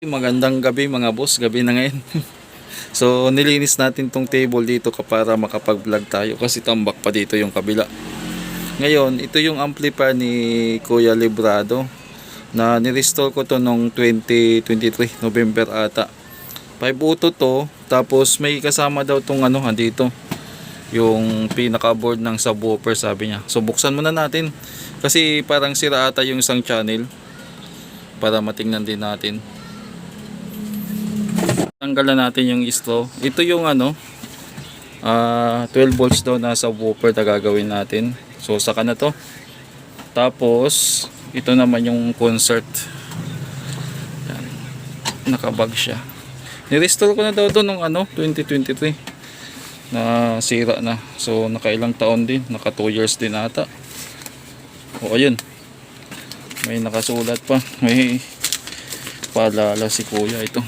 Magandang gabi mga boss, gabi na ngayon. so nilinis natin tong table dito ka para makapag-vlog tayo kasi tambak pa dito yung kabila. Ngayon, ito yung amplifier ni Kuya Librado na nirestore ko to nung 2023, November ata. 5 auto to, tapos may kasama daw tong ano andito. Yung pinaka-board ng subwoofer sabi niya. So buksan muna natin kasi parang sira ata yung isang channel para matingnan din natin. Tanggalan natin yung straw. Ito yung ano, ah 12 volts daw na subwoofer na gagawin natin. So saka na to. Tapos ito naman yung concert. Yan. Nakabag siya. Ni-restore ko na daw doon nung ano, 2023 na sira na. So nakailang taon din, naka 2 years din ata. O ayun. May nakasulat pa. May paalala si kuya ito.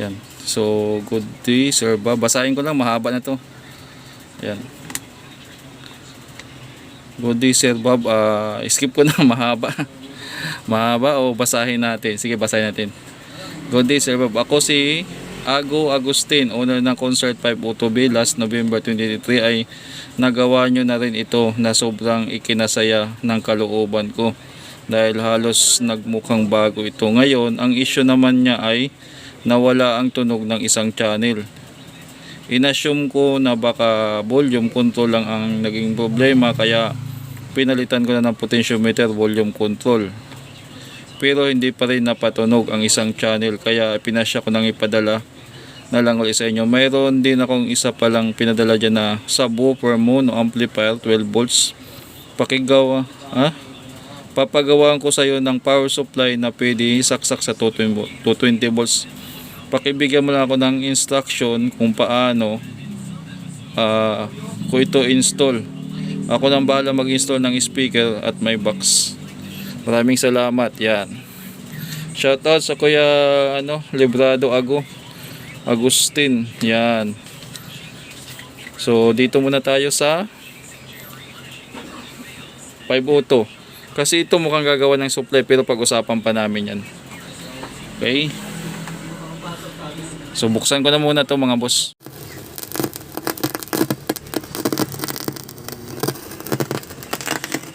Yan. So, good day, Sir Bob. Basahin ko lang, mahaba na to. Yan. Good day, Sir Bob. Ah, skip ko na, mahaba. mahaba o basahin natin. Sige, basahin natin. Good day, Sir Bob. Ako si Ago Agustin, owner ng Concert 502B. Last November 2023 ay nagawa nyo na rin ito na sobrang ikinasaya ng kalooban ko dahil halos nagmukhang bago ito. Ngayon, ang issue naman niya ay nawala ang tunog ng isang channel. Inassume ko na baka volume control lang ang naging problema kaya pinalitan ko na ng potentiometer volume control. Pero hindi pa rin napatunog ang isang channel kaya pinasya ko nang ipadala na lang ulit sa inyo. Mayroon din akong isa palang pinadala dyan na subwoofer mono amplifier 12 volts. Pakigawa, ha? Papagawaan ko sa iyo ng power supply na pwede saksak sa 220 vo- 220 volts. Pakibigyan mo lang ako ng instruction kung paano ah ko ito install. Ako nang bahala mag-install ng speaker at may box. Maraming salamat. Yan. Shoutout sa Kuya ano, Librado Ago. Agustin. Yan. So dito muna tayo sa 5 auto. Kasi ito mukhang gagawa ng supply pero pag-usapan pa namin yan. Okay? So buksan ko na muna to mga boss.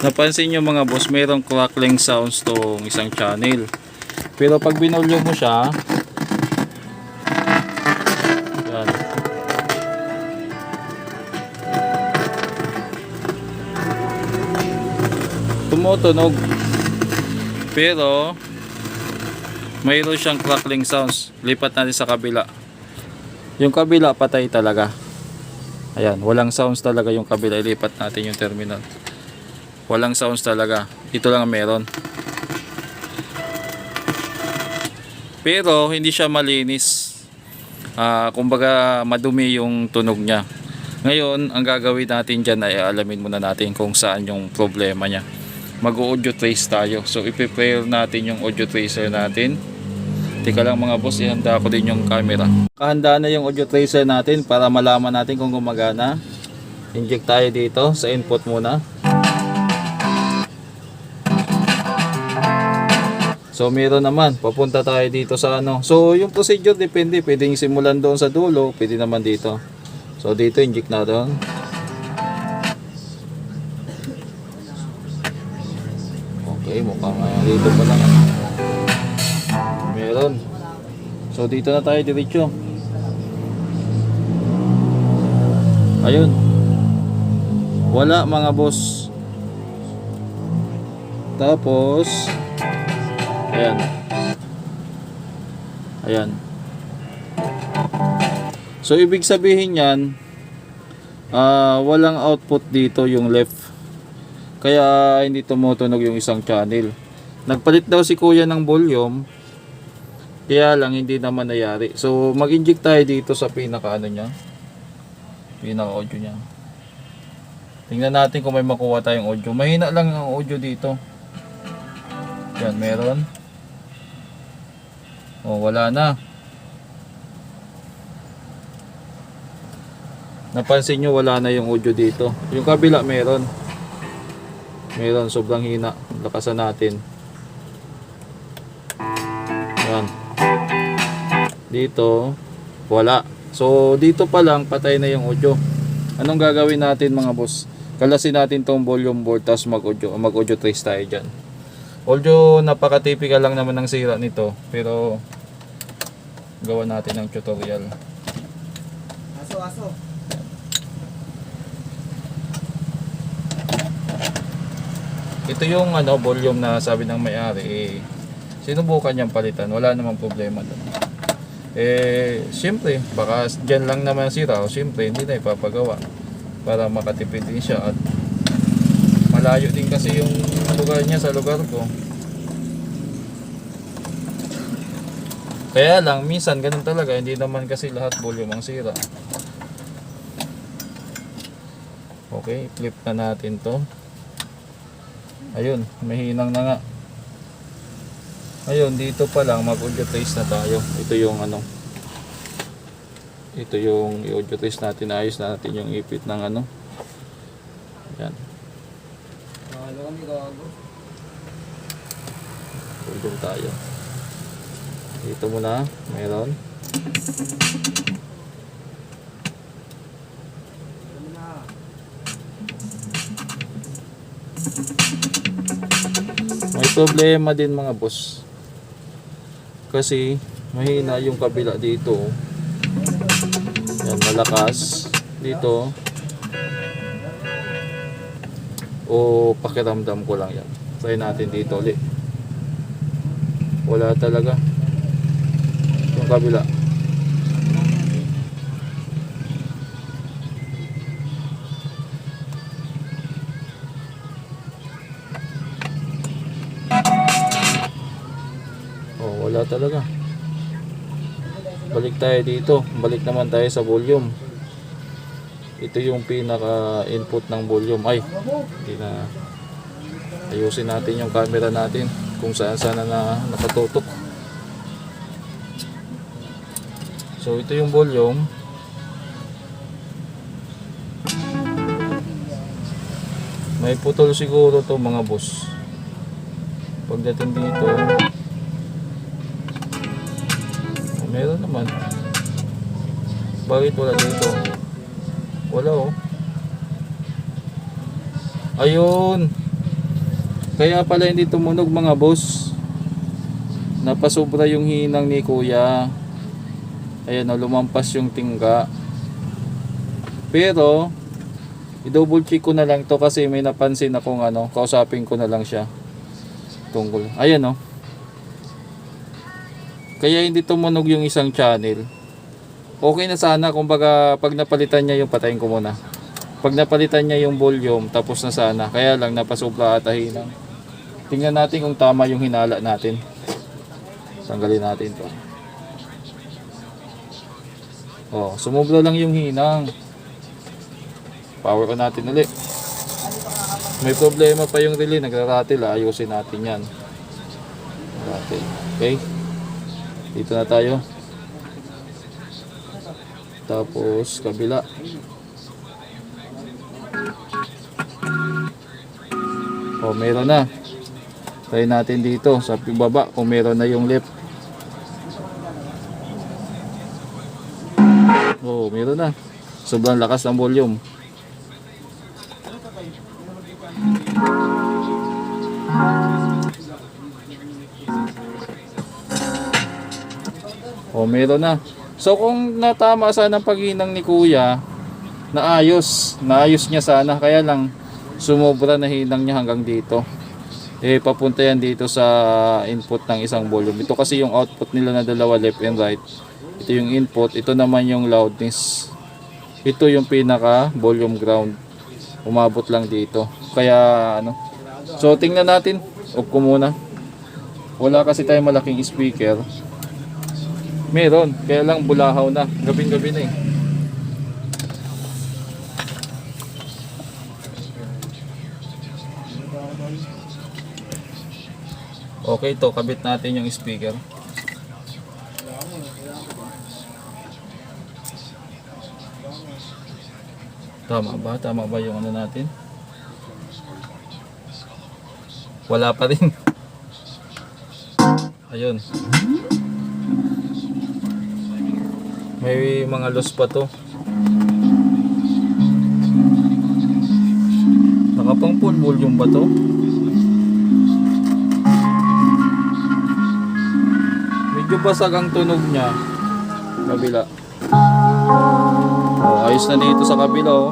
Napansin nyo mga boss, mayroong crackling sounds tong isang channel. Pero pag binulyo mo siya, yan. Tumutunog. Pero, mayroon siyang crackling sounds. Lipat natin sa kabila. Yung kabila, patay talaga. Ayan, walang sounds talaga yung kabila. Ilipat natin yung terminal. Walang sounds talaga. Ito lang ang meron. Pero hindi siya malinis. Ah, kumbaga madumi yung tunog niya. Ngayon, ang gagawin natin diyan ay alamin muna natin kung saan yung problema niya. Mag-audio trace tayo. So ipe-pair natin yung audio tracer natin. Teka lang mga boss, ihanda ko din yung camera. Kahanda na yung audio tracer natin para malaman natin kung gumagana. Inject tayo dito sa input muna. So meron naman, papunta tayo dito sa ano. So yung procedure depende, pwedeng simulan doon sa dulo, pwede naman dito. So dito inject na doon. Okay, mukhang uh, dito pa lang. ah. Meron. So dito na tayo diretso. Ayun. Wala mga boss. Tapos Ayan. Ayan. So ibig sabihin yan ah walang output dito yung left. Kaya hindi tumutunog yung isang channel. Nagpalit daw si kuya ng volume. Kaya lang hindi naman nayari. So mag-inject tayo dito sa pinaka ano niya. Pinaka audio niya. Tingnan natin kung may makuha tayong audio. Mahina lang ang audio dito. Yan, meron. Oh, wala na. Napansin nyo wala na yung audio dito. Yung kabila meron. Meron, sobrang hina. Lakasan natin. Yan. Dito, wala. So, dito pa lang, patay na yung audio. Anong gagawin natin mga boss? Kalasin natin tong volume board, tapos mag-audio, mag-audio trace tayo dyan. Although, napaka-typical lang naman ng sira nito, pero gawa natin ng tutorial. Aso, aso. Ito yung ano, volume na sabi ng may-ari, eh, sinubukan niyang palitan, wala namang problema doon. Eh, siyempre, baka dyan lang naman sira, o siyempre, hindi na ipapagawa para makatipid din siya at malayo din kasi yung lugar niya sa lugar ko. Kaya lang, minsan ganun talaga, hindi naman kasi lahat volume ang sira. Okay, flip na natin to. Ayun, mahinang na nga. Ayun, dito pa lang mag-audio trace na tayo. Ito yung ano. Ito yung i-audio trace natin. Ayos na natin yung ipit ng ano. Yan. Audio tayo. Dito muna, meron. May problema din mga boss. Kasi mahina yung kabila dito. Yan, malakas. Dito. O pakiramdam ko lang yan. Try natin dito ulit. Wala talaga. Yung kabila. Wala talaga. Balik tayo dito. Balik naman tayo sa volume. Ito yung pinaka input ng volume. Ay, hindi na ayusin natin yung camera natin kung saan saan na nakatutok. So ito yung volume. May putol siguro to mga boss. Pagdating dito, meron naman. Bakit wala dito? Wala oh. Ayun. Kaya pala hindi tumunog mga boss. Napasobra yung hinang ni kuya. Ayan oh, lumampas yung tingga. Pero, i-double check ko na lang to kasi may napansin akong ano, kausapin ko na lang siya. Tungkol. Ayan oh. Kaya hindi tumunog yung isang channel. Okay na sana kumbaga pag napalitan niya yung patayin ko muna. Pag napalitan niya yung volume tapos na sana. Kaya lang napasubra ata hinang. Tingnan natin kung tama yung hinala natin. Tanggalin natin to. Oh, sumubra lang yung hinang. Power on natin ulit. May problema pa yung relay, nagraratil. ah. Ayusin natin yan. Ratil. Okay? Dito na tayo. Tapos kabila. Oh, meron na. Try natin dito sa baba kung meron na yung left. Oh, meron na. Sobrang lakas ng volume. Oh, meron na. So kung natama sana ang paghinang ni Kuya, naayos, naayos niya sana kaya lang sumobra na hinang niya hanggang dito. Eh papunta yan dito sa input ng isang volume. Ito kasi yung output nila na dalawa left and right. Ito yung input, ito naman yung loudness. Ito yung pinaka volume ground. Umabot lang dito. Kaya ano. So tingnan natin. Off ko muna. Wala kasi tayong malaking speaker. Meron, kaya lang bulahaw na. Gabing-gabi na eh. Okay to, kabit natin yung speaker. Tama ba? Tama ba yung ano natin? Wala pa rin. Ayun. May mga loss pa to. Nakapang full volume ba to? Medyo basag ang tunog niya. Kabila. Oh, ayos na dito sa kabila oh.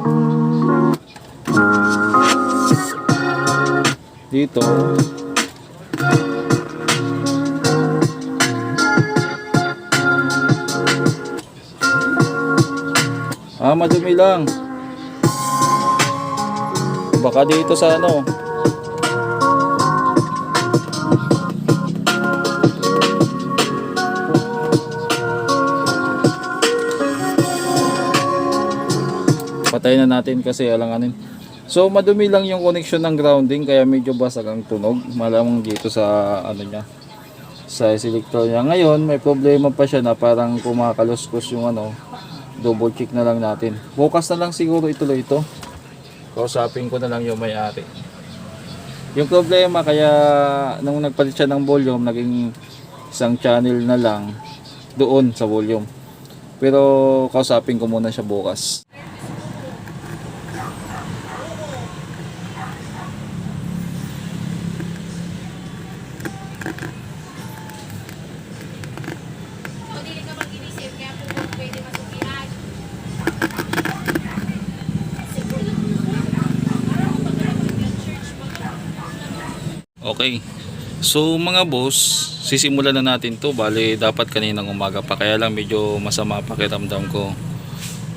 Dito. Madumi lang. Baka dito sa ano. Patayin na natin kasi alanganin. So madumi lang yung connection ng grounding kaya medyo basag ang tunog. Malamang dito sa ano niya sa selector niya. Ngayon may problema pa siya na parang kumakaluskos yung ano double check na lang natin. Bukas na lang siguro ituloy ito. Kausapin ko na lang yung may-ari. Yung problema kaya nung nagpalit siya ng volume naging isang channel na lang doon sa volume. Pero kausapin ko muna siya bukas. Okay. So mga boss, sisimulan na natin to. Bale, dapat kaninang umaga pa. Kaya lang medyo masama pakiramdam ko.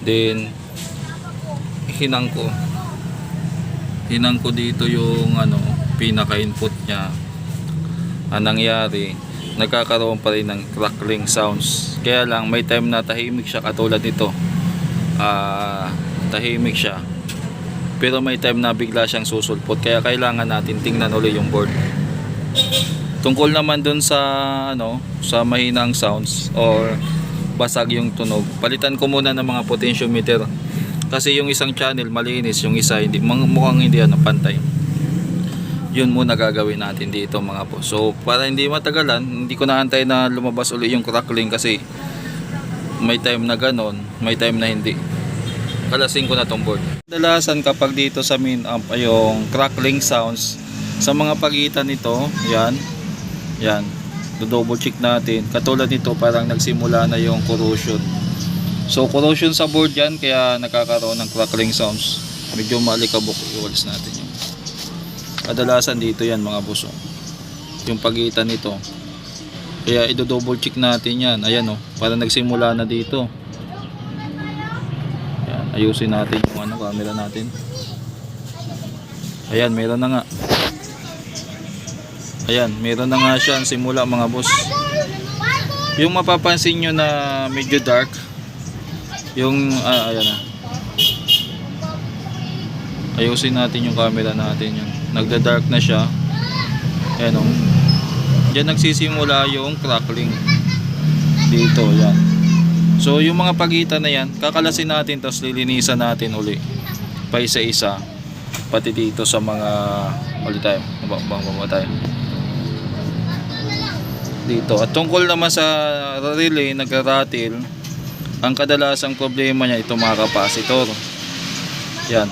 Then, hinang ko. Hinang ko dito yung ano, pinaka-input niya. Ang nangyari, nagkakaroon pa rin ng crackling sounds. Kaya lang, may time na tahimik siya katulad nito. Ah, tahimik siya pero may time na bigla siyang susulpot kaya kailangan natin tingnan uli yung board. Tungkol naman dun sa ano sa mahinang sounds or basag yung tunog palitan ko muna ng mga potentiometer. Kasi yung isang channel malinis yung isa hindi mukhang hindi ano pantay. Yun muna gagawin natin dito mga po so para hindi matagalan hindi ko naantay na lumabas uli yung crackling kasi may time na ganon may time na hindi. Kalasing ko na tong board. Kadalasan kapag dito sa main amp ay yung crackling sounds sa mga pagitan nito, yan. Yan. Do-double check natin. Katulad nito parang nagsimula na yung corrosion. So corrosion sa board yan kaya nakakaroon ng crackling sounds. Medyo malikabok iwalis natin yun. Kadalasan dito yan mga buso. Yung pagitan nito. Kaya ido-double check natin yan. Ayan oh, parang nagsimula na dito. Ayan, ayusin natin ano, camera natin. Ayan, meron na nga. Ayan, meron na nga siya simula mga boss. Yung mapapansin nyo na medyo dark, yung, ah, ayan na. Ayusin natin yung camera natin yun. Nagda-dark na siya. Ayan o. Diyan nagsisimula yung crackling. Dito, yan. So yung mga pagitan na yan, kakalasin natin tapos lilinisan natin uli. Pa isa-isa. Pati dito sa mga ulit tayo. Bang bang tayo. Dito. At tungkol naman sa relay, nagra-rattle, ang kadalasang problema niya ito mga kapasitor. Yan.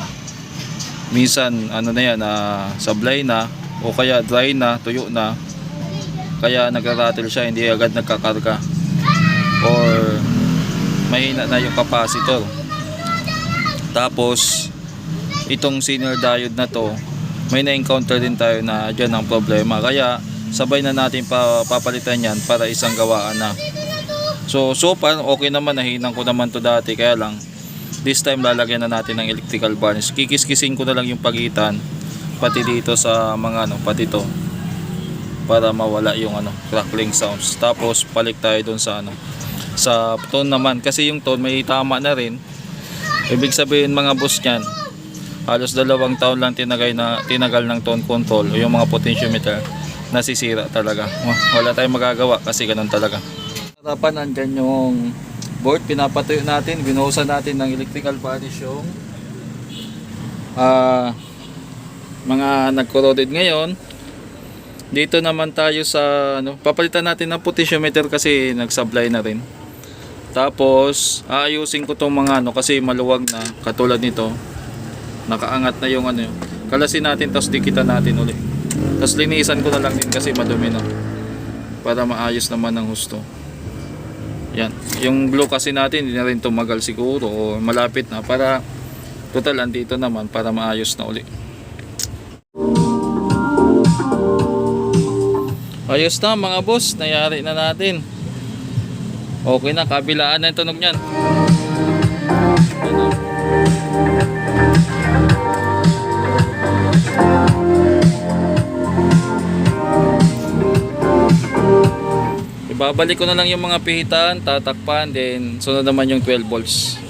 Minsan ano na yan, ah, sablay na o kaya dry na, tuyo na. Kaya nagra-rattle siya, hindi agad nagkakarga. Or mahina na yung capacitor. Tapos itong senior diode na to may na-encounter din tayo na dyan ang problema. Kaya sabay na natin pa, papalitan yan para isang gawaan na. So so far okay naman. Nahinang ko naman to dati. Kaya lang this time lalagyan na natin ng electrical varnish. Kikiskisin ko na lang yung pagitan pati dito sa mga ano pati to para mawala yung ano crackling sounds. Tapos balik tayo dun sa ano sa tone naman kasi yung tone may tama na rin. Ibig sabihin mga boss niyan halos dalawang taon lang tinagay na tinagal ng tone control o yung mga potentiometer. Nasisira talaga. Wa- wala tayong magagawa kasi ganun talaga. Harapan andyan yung board. Pinapatuyo natin binuhusan natin ng electrical varnish yung ah mga nag-corroded ngayon. Dito naman tayo sa ano, papalitan natin ng potentiometer kasi nagsablay na rin. Tapos, aayusin ko tong mga ano kasi maluwag na katulad nito. Nakaangat na yung ano yun. Kalasin natin tapos dikitan natin uli. Tapos linisan ko na lang din kasi madumi na. Para maayos naman ng husto. Yan. Yung glue kasi natin hindi na rin tumagal siguro o malapit na para total andito naman para maayos na uli. Ayos na mga boss, nayari na natin. Okay na, kabilaan na yung tunog niyan. Ibabalik ko na lang yung mga pihitan, tatakpan, then sunod naman yung 12 volts.